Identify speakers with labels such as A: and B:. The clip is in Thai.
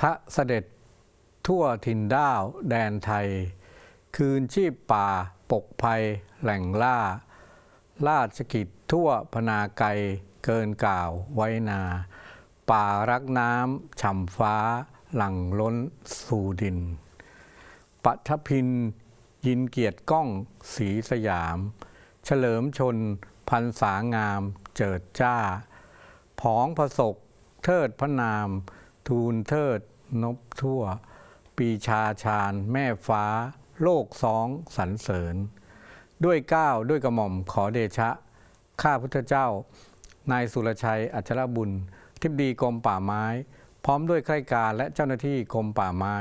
A: ทะเสด็จทั่วถิ่นด้าวแดนไทย คืนชีพป่าปกภัยแหล่งล่า ราชกิจทั่วพนาไกเกินกล่าวไว้นา ป่ารักน้ำฉ่ำฟ้าหลั่งล้นสู่ดิน ปัทพินยินเกียรติก้องสีสยาม เฉลิมชนพันษางามเจิดจ้า ผองผสกเทิดพระนาม ทูลเทิดนบทั่ว ปีชาชาญ แม่ฟ้า โลกสองสรรเสริญ ด้วยก้าวด้วยกระหม่อมขอเดชะ ข้าพุทธเจ้า นายสุรชัยอัจฉรบุญ ทิบดีกรมป่าไม้ พร้อมด้วยข้าราชการและเจ้าหน้าที่กรมป่าไม้